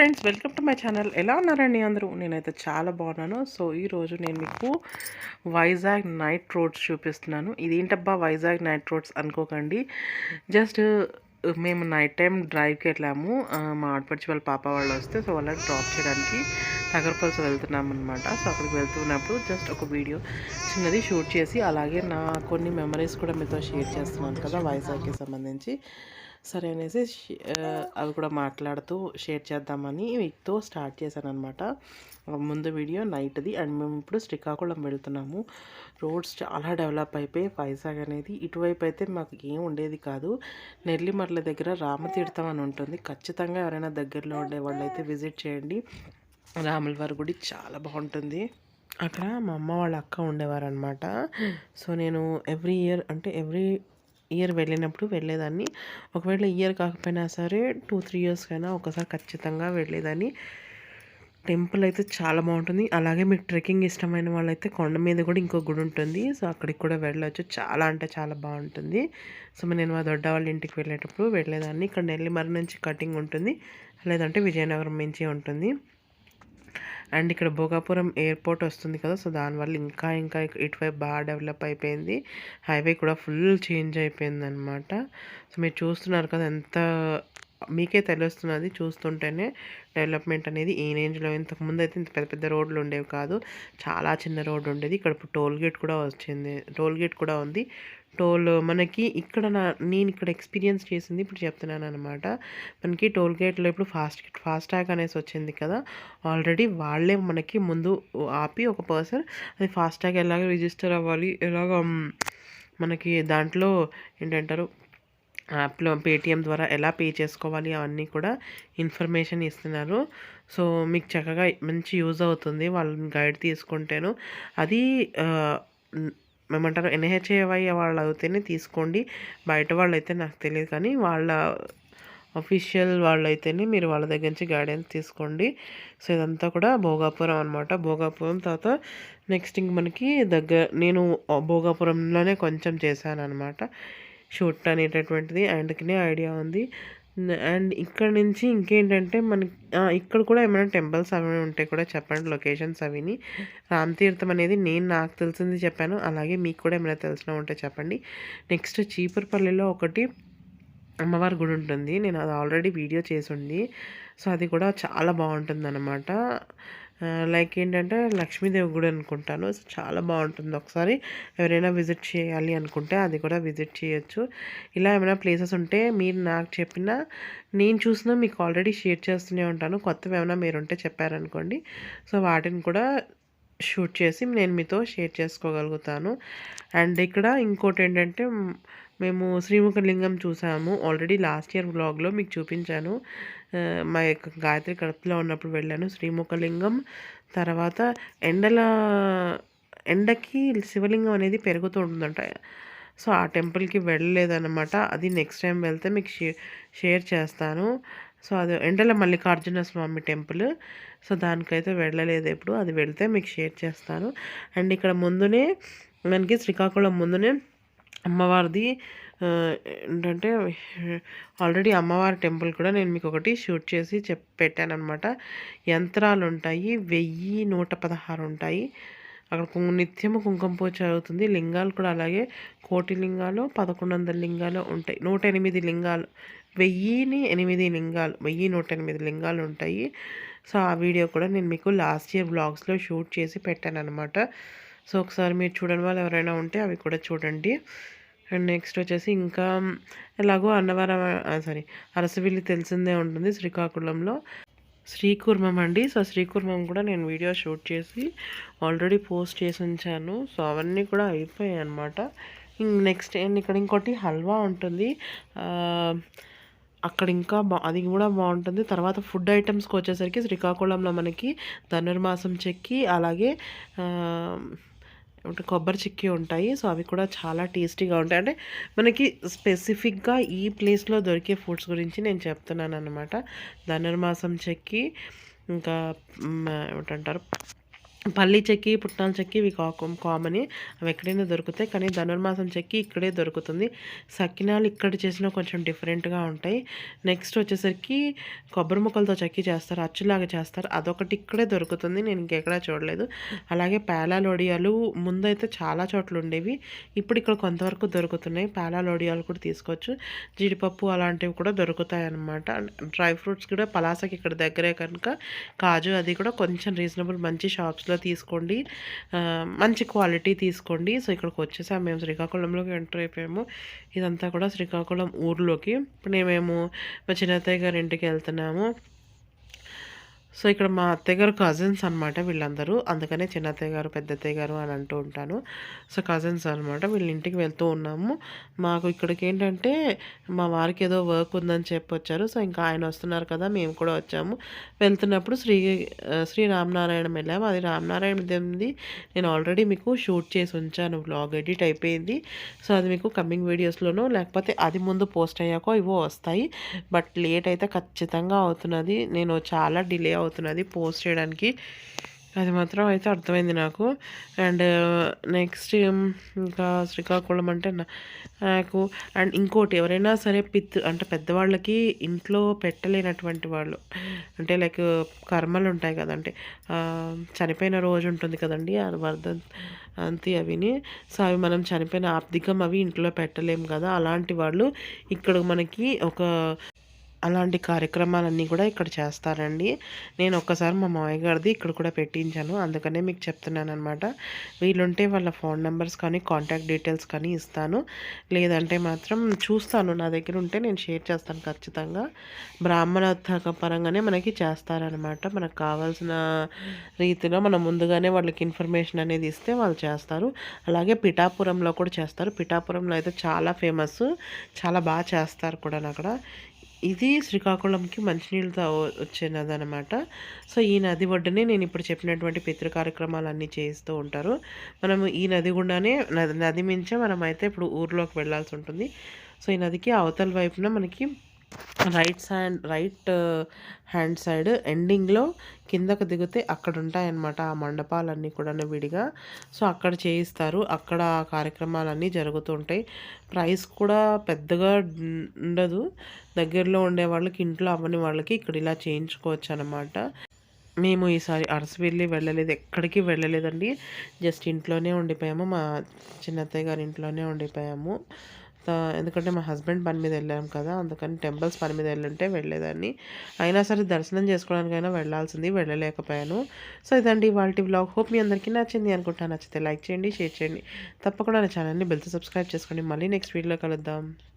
Friends welcome to my channel ఎలా ఉన్నారండి అందరూ? నేనైతే చాలా బాగున్నాను. సో ఈరోజు నేను మీకు వైజాగ్ నైట్ రోడ్స్ చూపిస్తున్నాను. ఇదేంటబ్బా వైజాగ్ నైట్ రోడ్స్ అనుకోకండి. జస్ట్ మేము నైట్ టైం డ్రైవ్కి వెళ్ళాము. మా ఆడపడిచి వాళ్ళ పాప వాళ్ళు వస్తే సో వాళ్ళని డ్రాప్ చేయడానికి నగరపల్స్ వెళ్తున్నాం అనమాట సో అక్కడికి వెళ్తున్నప్పుడు జస్ట్ ఒక వీడియో చిన్నది షూట్ చేసి అలాగే నా కొన్ని మెమరీస్ కూడా మీతో షేర్ చేస్తున్నాను కదా వైజాగ్కి సంబంధించి. సరే అనేసి అవి కూడా మాట్లాడుతూ షేర్ చేద్దామని మీతో స్టార్ట్ చేశాను అనమాట ముందు వీడియో నైట్ది. అండ్ మేము ఇప్పుడు శ్రీకాకుళం వెళ్తున్నాము. రోడ్స్ చాలా డెవలప్ అయిపోయి వైజాగ్ అనేది ఇటువైపు అయితే మాకు ఏం ఉండేది కాదు. నెల్లిమర్ల దగ్గర రామతీర్థం అని ఉంటుంది. ఖచ్చితంగా ఎవరైనా దగ్గరలో ఉండే వాళ్ళైతే విజిట్ చేయండి. రాముల వారి గుడి చాలా బాగుంటుంది. అక్కడ మా అమ్మ వాళ్ళ అక్క ఉండేవారు అనమాట సో నేను ఎవ్రీ ఇయర్ అంటే ఎవ్రీ ఇయర్ వెళ్ళినప్పుడు వెళ్ళేదాన్ని. ఒకవేళ ఇయర్ కాకపోయినా సరే టూ త్రీ ఇయర్స్ కైనా ఒకసారి ఖచ్చితంగా వెళ్ళేదాన్ని. టెంపుల్ అయితే చాలా బాగుంటుంది. అలాగే మీకు ట్రెక్కింగ్ ఇష్టమైన వాళ్ళైతే కొండ మీద కూడా ఇంకో గుడి ఉంటుంది. సో అక్కడికి కూడా వెళ్ళొచ్చు. చాలా అంటే చాలా బాగుంటుంది. సో నేను మా దొడ్డ వాళ్ళ ఇంటికి వెళ్ళేటప్పుడు వెళ్ళేదాన్ని. ఇక్కడ నెల్లిమర్రి నుంచి కటింగ్ ఉంటుంది. లేదంటే విజయనగరం నుంచి ఉంటుంది. అండ్ ఇక్కడ భోగాపురం ఎయిర్పోర్ట్ వస్తుంది కదా సో దానివల్ల ఇంకా ఇంకా ఇటువైపు బాగా డెవలప్ అయిపోయింది. హైవే కూడా ఫుల్ చేంజ్ అయిపోయింది అనమాట సో మీరు చూస్తున్నారు కదా ఎంత మీకే తెలుస్తున్నది చూస్తుంటేనే డెవలప్మెంట్ అనేది ఈ రేంజ్లో. ఇంతకు ముందు అయితే ఇంత పెద్ద పెద్ద రోడ్లు ఉండేవి కాదు చాలా చిన్న రోడ్డు ఉండేది. ఇక్కడ టోల్ గేట్ కూడా వచ్చింది టోల్ గేట్ కూడా ఉంది. టోల్ మనకి ఇక్కడ నా నేను ఇక్కడ ఎక్స్పీరియన్స్ చేసింది ఇప్పుడు చెప్తున్నాను అనమాట మనకి టోల్ గేట్లో ఇప్పుడు ఫాస్ట్ ఫాస్ట్ ట్యాగ్ అనేసి వచ్చింది కదా. ఆల్రెడీ వాళ్ళే మనకి ముందు ఆపి ఒక పర్సన్ అది ఫాస్ట్ ట్యాగ్ ఎలాగ రిజిస్టర్ అవ్వాలి ఎలాగ మనకి దాంట్లో ఏంటంటారు యాప్లో పేటిఎం ద్వారా ఎలా పే చేసుకోవాలి అవన్నీ కూడా ఇన్ఫర్మేషన్ ఇస్తున్నారు. సో మీకు చక్కగా మంచి యూజ్ అవుతుంది వాళ్ళని గైడ్ తీసుకుంటేను. అది ఏమంటారు ఎన్హెచ్ఏవై వాళ్ళు అయితేనే తీసుకోండి. బయట వాళ్ళు అయితే నాకు తెలియదు కానీ వాళ్ళ అఫీషియల్ వాళ్ళు అయితేనే మీరు వాళ్ళ దగ్గర నుంచి గైడెన్స్ తీసుకోండి. సో ఇదంతా కూడా భోగాపురం అనమాట భోగాపురం తర్వాత నెక్స్ట్ ఇంక మనకి దగ్గర నేను భోగాపురంలోనే కొంచెం చేశాను అనమాట షూట్ అనేటటువంటిది. ఆయనకినే ఐడియా ఉంది. అండ్ ఇక్కడ నుంచి ఇంకేంటంటే మనకి ఇక్కడ కూడా ఏమైనా టెంపుల్స్ అవి ఉంటే కూడా చెప్పండి లొకేషన్స్ అవిని. రామ్ తీర్థం అనేది నేను నాకు తెలిసింది చెప్పాను అలాగే మీకు కూడా ఏమైనా తెలిసిన ఉంటే చెప్పండి. నెక్స్ట్ చీపురుపల్లిలో ఒకటి అమ్మవారి గుడి ఉంటుంది నేను అది ఆల్రెడీ వీడియో చేసి ఉంది. సో అది కూడా చాలా బాగుంటుంది అనమాట లైక్ ఏంటంటే లక్ష్మీదేవి గుడి అనుకుంటాను. సో చాలా బాగుంటుంది ఒకసారి. ఎవరైనా విజిట్ చేయాలి అనుకుంటే అది కూడా విజిట్ చేయొచ్చు. ఇలా ఏమైనా ప్లేసెస్ ఉంటే మీరు నాకు చెప్పినా నేను చూసినా మీకు ఆల్రెడీ షేర్ చేస్తూనే ఉంటాను. కొత్తవి ఏమైనా మీరు ఉంటే చెప్పారనుకోండి. సో వాటిని కూడా షూట్ చేసి నేను మీతో షేర్ చేసుకోగలుగుతాను. అండ్ ఇక్కడ ఇంకోటి ఏంటంటే మేము శ్రీముఖలింగం చూసాము. ఆల్రెడీ లాస్ట్ ఇయర్ వ్లాగ్లో మీకు చూపించాను. మా యొక్క గాయత్రి కడుపులో ఉన్నప్పుడు వెళ్ళాను శ్రీముఖలింగం. తర్వాత ఎండల ఎండకి శివలింగం అనేది పెరుగుతూ ఉంటుందంట. సో ఆ టెంపుల్కి వెళ్ళలేదన్నమాట. అది నెక్స్ట్ టైం వెళ్తే మీకు షేర్ చేస్తాను. సో అది ఎండల మల్లికార్జున స్వామి టెంపుల్. సో దానికైతే వెళ్ళలేదు ఎప్పుడు. అది వెళ్తే మీకు షేర్ చేస్తాను. అండ్ ఇక్కడ ముందునే మనకి శ్రీకాకుళం ముందునే అమ్మవారిది ఏంటంటే ఆల్రెడీ అమ్మవారి టెంపుల్ కూడా నేను మీకు ఒకటి షూట్ చేసి చెప్ పెట్టాను అనమాట యంత్రాలు ఉంటాయి వెయ్యి నూట పదహారు ఉంటాయి. అక్కడ నిత్యము కుంకుమ పూజ జరుగుతుంది. లింగాలు కూడా అలాగే కోటి లింగాలు పదకొండు వందల లింగాలు ఉంటాయి. నూట ఎనిమిది లింగాలు వెయ్యిని ఎనిమిది లింగాలు వెయ్యి నూట ఎనిమిది లింగాలు ఉంటాయి. సో ఆ వీడియో కూడా నేను మీకు లాస్ట్ ఇయర్ బ్లాగ్స్లో షూట్ చేసి పెట్టాను అనమాట సో ఒకసారి మీరు చూడని వాళ్ళు ఎవరైనా ఉంటే అవి కూడా చూడండి. అండ్ నెక్స్ట్ వచ్చేసి ఇంకా ఎలాగో అన్నవరం సారీ అరసవిల్లి తెలిసిందే ఉంటుంది శ్రీకాకుళంలో. శ్రీకుర్మం అండి. సో శ్రీకుర్మం కూడా నేను వీడియో షూట్ చేసి ఆల్రెడీ పోస్ట్ చేసి ఉంచాను. సో అవన్నీ కూడా అయిపోయాయి అనమాట నెక్స్ట్ ఇక్కడ ఇంకోటి హల్వా ఉంటుంది. అక్కడ ఇంకా బా అది కూడా బాగుంటుంది. తర్వాత ఫుడ్ ఐటమ్స్కి వచ్చేసరికి శ్రీకాకుళంలో మనకి ధనుర్మాసం చెక్కి అలాగే కొబ్బరి చిక్కి ఉంటాయి. సో అవి కూడా చాలా టేస్టీగా ఉంటాయి. అంటే మనకి స్పెసిఫిక్గా ఈ ప్లేస్లో దొరికే ఫుడ్స్ గురించి నేను చెప్తున్నాను అనమాట ధనుర్మాసం చెక్కి ఇంకా మ్, ఏమిటంటారు పల్లి చెక్కి పుట్నాల చెక్కి ఇవి కామన్ అవి ఎక్కడైనా దొరుకుతాయి కానీ ధనుర్మాసం చెక్కి ఇక్కడే దొరుకుతుంది. సకినాలు ఇక్కడ చేసిన కొంచెం డిఫరెంట్గా ఉంటాయి. నెక్స్ట్ వచ్చేసరికి కొబ్బరి ముక్కలతో చెక్కి చేస్తారు అచ్చులాగా చేస్తారు. అదొకటి ఇక్కడే దొరుకుతుంది నేను ఇంకెక్కడా చూడలేదు. అలాగే పేలాలోడియాలు ముందైతే చాలా చోట్ల ఉండేవి ఇప్పుడు ఇక్కడ కొంతవరకు దొరుకుతున్నాయి. పేలాలోడియాలు కూడా తీసుకోవచ్చు. జీడిపప్పు అలాంటివి కూడా దొరుకుతాయి అన్నమాట. డ్రై ఫ్రూట్స్ కూడా పలాసకి ఇక్కడ దగ్గరే కనుక కాజు అది కూడా కొంచెం రీజనబుల్ మంచి షాప్స్ లో తీసుకోండి. మంచి క్వాలిటీ తీసుకోండి. సో ఇక్కడికి వచ్చేసాము మేము శ్రీకాకుళంలోకి ఎంటర్ అయిపోయాము. ఇదంతా కూడా శ్రీకాకుళం ఊర్లోకి. ఇప్పుడు మేము మా చిన్నత్తయ్య గారి ఇంటికి వెళ్తున్నాము. సో ఇక్కడ మా అత్తయ్య గారు కజిన్స్ అనమాట వీళ్ళందరూ. అందుకనే చిన్న అత్తయ్య గారు పెద్ద అత్తయ్య గారు అని అంటూ ఉంటాను. సో కజిన్స్ అనమాట వీళ్ళ ఇంటికి వెళ్తూ ఉన్నాము. మాకు ఇక్కడికి ఏంటంటే మా వారికి ఏదో వర్క్ ఉందని చెప్పి వచ్చారు. సో ఇంకా ఆయన వస్తున్నారు కదా మేము కూడా వచ్చాము. వెళ్తున్నప్పుడు శ్రీ శ్రీ రామనారాయణ వెళ్ళాము. అది రామనారాయణ ఉంది నేను ఆల్రెడీ మీకు షూట్ చేసి ఉంచాను. బ్లాగ్ ఎడిట్ అయిపోయింది. సో అది మీకు కమింగ్ వీడియోస్లోనూ లేకపోతే అది ముందు పోస్ట్ అయ్యాకో ఇవో వస్తాయి. బట్ లేట్ అయితే ఖచ్చితంగా అవుతున్నది. నేను చాలా డిలే అవుతున్నది పోస్ట్ చేయడానికి. అది మాత్రం అయితే అర్థమైంది నాకు. అండ్ నెక్స్ట్ ఇంకా శ్రీకాకుళం అంటే నాకు అండ్ ఇంకోటి ఎవరైనా సరే పిత్ అంటే పెద్దవాళ్ళకి ఇంట్లో పెట్టలేనటువంటి వాళ్ళు అంటే లైక్ కర్మలు ఉంటాయి కదంటే చనిపోయిన రోజు ఉంటుంది కదండి వర్ధన్ అంతి అవిని. సో అవి మనం చనిపోయిన ఆర్థికం అవి ఇంట్లో పెట్టలేము కదా. అలాంటి వాళ్ళు ఇక్కడ మనకి ఒక అలాంటి కార్యక్రమాలన్నీ కూడా ఇక్కడ చేస్తారండి. నేను ఒక్కసారి మా మామయ్య గారిది ఇక్కడ కూడా పెట్టించాను. అందుకనే మీకు చెప్తున్నాను అనమాట వీళ్ళుంటే వాళ్ళ ఫోన్ నెంబర్స్ కానీ కాంటాక్ట్ డీటెయిల్స్ కానీ ఇస్తాను. లేదంటే మాత్రం చూస్తాను. నా దగ్గర ఉంటే నేను షేర్ చేస్తాను ఖచ్చితంగా. బ్రాహ్మణ పరంగానే మనకి చేస్తారనమాట మనకు కావాల్సిన రీతిలో మనం ముందుగానే వాళ్ళకి ఇన్ఫర్మేషన్ అనేది ఇస్తే వాళ్ళు చేస్తారు. అలాగే పిఠాపురంలో కూడా చేస్తారు. పిఠాపురంలో అయితే చాలా ఫేమస్ చాలా బాగా చేస్తారు కూడా అక్కడ ఇది శ్రీకాకుళంకి మంచినీళ్ళతో వచ్చే నది అనమాట సో ఈ నది ఒడ్డునే నేను ఇప్పుడు చెప్పినటువంటి పితృ కార్యక్రమాలన్నీ చేస్తూ ఉంటారు. మనము ఈ నది గుండానే నది నది మించే మనం అయితే ఇప్పుడు ఊర్లోకి వెళ్ళాల్సి ఉంటుంది. సో ఈ నదికి అవతల వైపున మనకి right side right hand side ఎండింగ్లో కిందకు దిగితే అక్కడ ఉంటాయన్నమాట ఆ మండపాలన్నీ కూడా విడిగా. సో అక్కడ చేయిస్తారు. అక్కడ కార్యక్రమాలన్నీ జరుగుతూ ఉంటాయి. ప్రైస్ కూడా పెద్దగా ఉండదు. దగ్గరలో ఉండే వాళ్ళకి ఇంట్లో అవ్వని వాళ్ళకి ఇక్కడ ఇలా చేయించుకోవచ్చు అనమాట మేము ఈసారి అరసవెల్లి వెళ్ళలేదు. ఎక్కడికి వెళ్ళలేదండి. జస్ట్ ఇంట్లోనే ఉండిపోయాము. మా చిన్నత్తయ్య గారి ఇంట్లోనే ఉండిపోయాము. ఎందుకంటే మా హస్బెండ్ పని మీద వెళ్ళాం కదా అందుకని టెంపుల్స్ పని మీద వెళ్ళుంటే వెళ్ళేదాన్ని. అయినా సరే దర్శనం చేసుకోవడానికైనా వెళ్ళాల్సింది వెళ్ళలేకపోయాను. సో ఇదండి వాళ్ళ బ్లాగ్ హోప్ మీ అందరికీ నచ్చింది అనుకుంటా. నచ్చితే లైక్ చేయండి షేర్ చేయండి. తప్పకుండా నా ఛానల్ని బెల్త్ సబ్స్క్రైబ్ చేసుకోండి. మళ్ళీ నెక్స్ట్ వీడియోలో కలుద్దాం.